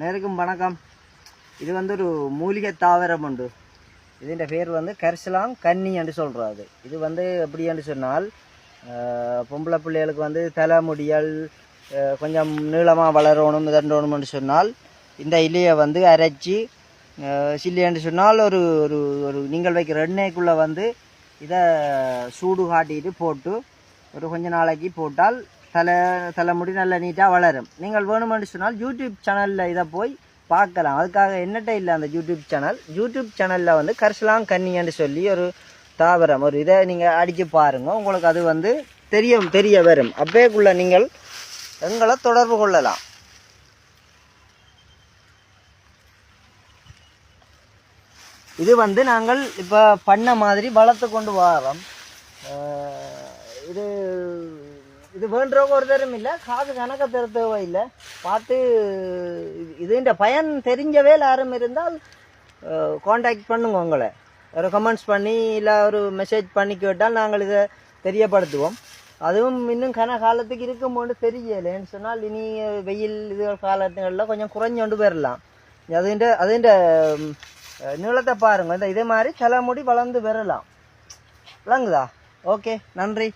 நேருக்கும் வணக்கம். இது வந்து ஒரு மூலிகை தாவரம் உண்டு. இதுன்ற பேர் வந்து கரிசலாம் கன்னி என்று சொல்கிறாரு இது வந்து எப்படி என்று சொன்னால் பொம்பளை பிள்ளைகளுக்கு வந்து தலைமுடியல் கொஞ்சம் நீளமாக வளரணும் மிதண்டணும் இதண்டணும்னு சொன்னால் இந்த இலையை வந்து அரைச்சி சில்லி என்று சொன்னால் ஒரு ஒரு ஒரு நீங்கள் வைக்கிற எண்ணெய்க்குள்ளே வந்து இதை சூடு காட்டிட்டு போட்டு ஒரு கொஞ்ச நாளைக்கு போட்டால் தலை தலைமுடி நல்ல நீட்டாக வளரும். நீங்கள் வேணுமென்று சொன்னால் யூடியூப் சேனலில் இதை போய் பார்க்கலாம். அதுக்காக என்னட்ட இல்லை அந்த யூடியூப் சேனல் யூடியூப் சேனலில் வந்து கரிசலாம் கன்னின்னு சொல்லி ஒரு தாவரம் ஒரு இதை நீங்கள் அடித்து பாருங்கள் உங்களுக்கு அது வந்து தெரியும் தெரிய வரும். அப்பேக்குள்ள நீங்கள் எங்களை தொடர்பு கொள்ளலாம். இது வந்து நாங்கள் இப்போ பண்ண மாதிரி வளர்த்து கொண்டு வரோம். இது இது வேண்டவங்க ஒரு தரம் இல்லை காசு கணக்க தர தேவை இல்லை. பார்த்து இது- இதுன்ற பயன் தெரிஞ்சவே யாரும் இருந்தால் காண்டாக்ட் பண்ணுங்க உங்களை. ஒரு கமெண்ட்ஸ் பண்ணி இல்லை ஒரு மெசேஜ் பண்ணி கேட்டால் நாங்கள் இதை தெரியப்படுத்துவோம். அதுவும் இன்னும் கன காலத்துக்கு இருக்கும்போது தெரியலைன்னு சொன்னால் இனி வெயில் இது காலத்துகளில் கொஞ்சம் குறைஞ்சோண்டு போயிடலாம் அதுன்ற அதுன்ற நீளத்தை பாருங்கள் இந்த இதே மாதிரி தலைமுடி வளர்ந்து பெறலாம். விளங்குதா? ஓகே நன்றி.